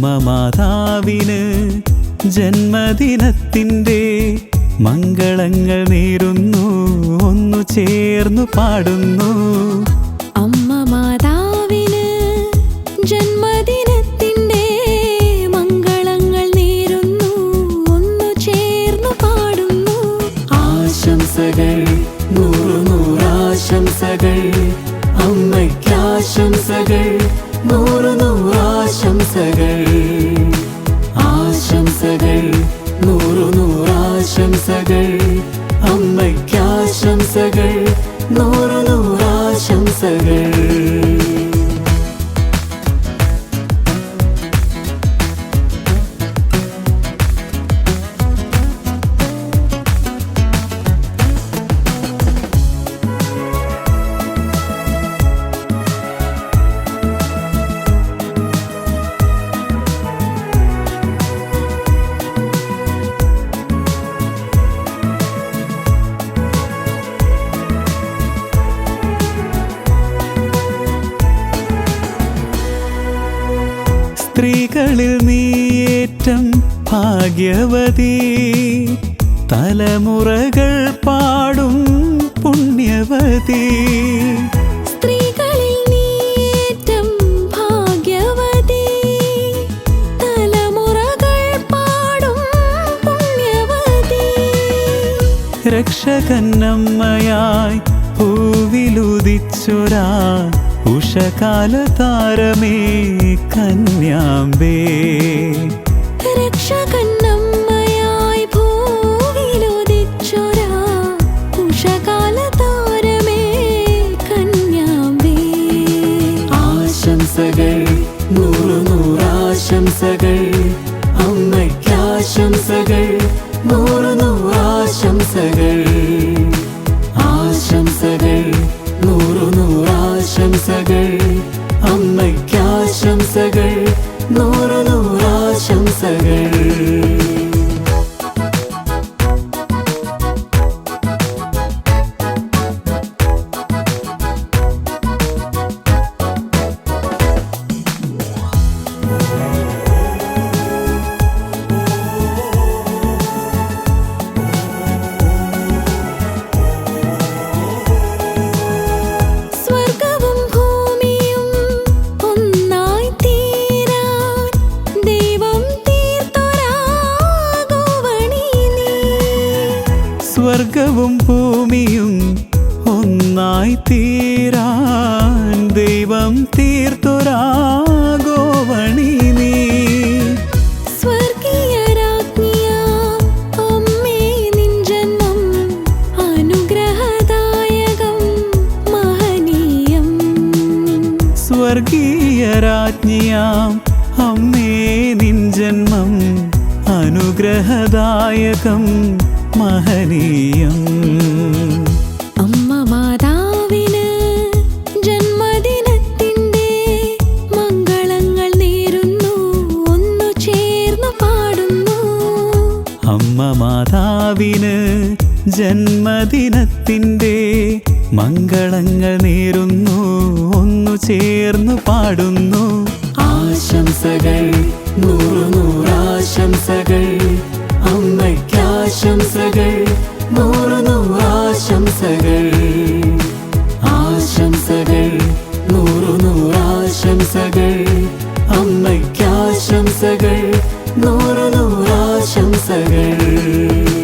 മാതാവിന് ജന്മദിനത്തിന്റെ മംഗളങ്ങൾ നേരുന്നു ഒന്നു ചേർന്നു പാടുന്നു. അമ്മ മാതാവിന് ജന്മദിനത്തിന്റെ മംഗളങ്ങൾ നേരുന്നു ഒന്നു ചേർന്നു പാടുന്നു. ആശംസകൾ നൂറു നൂറാശംസകൾ അമ്മയ്ക്കാശംസകൾ നൂറു നൂറാശംസകൾ അമ്മയ്ക്കാശംസകൾ നൂറു നൂറാശംസകൾ. സ്ത്രീകളിൽ നീയേറ്റം ഭാഗ്യവതി. തലമുറകൾ പാടും പുണ്യവതി. രക്ഷകന്നമ്മയായി പൂവിലുദിച്ചൊരാ ഉഷകാല താരമേ കന്യാമ്പേ. രക്ഷകന്നമ്മയായി ഭൂവിലുദിച്ചൊരാ ഉഷകാല താരമേ കന്യാമ്പേ. ആശംസകൾ നൂറു നൂറാശംസകൾ അമ്മയ്ക്കാശംസകൾ നൂറു നൂറാശംസകൾ. അമ്മയ്ക്കാശംസകൾ സ്വർഗവും ഭൂമിയും ഒന്നായി തീരാൻ ദൈവം തീർത്തൊരാഗോവണി നീ. സ്വർഗീയ രാജ്ഞിയാം അമ്മേ നിൻ ജന്മം അനുഗ്രഹദായകം മഹനീയം അമ്മ മാതാവിന് ജന്മദിനത്തിന്റെ മംഗളങ്ങൾ നേരുന്നു. ഒന്നു ചേർന്നു പാടുന്നു. അമ്മ മാതാവിന് ജന്മദിനത്തിന്റെ മംഗളങ്ങൾ നേരുന്നു. ഒന്നു ചേർന്നു പാടുന്നു. ആശംസകൾ നൂറു നൂറാശംസകൾ. ആശംസകൾ നൂറുന്നു ആശംസകൾ. ആശംസകൾ നൂറുന്നു ആശംസകൾ. അമ്മയ്ക്കാശംസകൾ നൂറുന്നു ആശംസകൾ.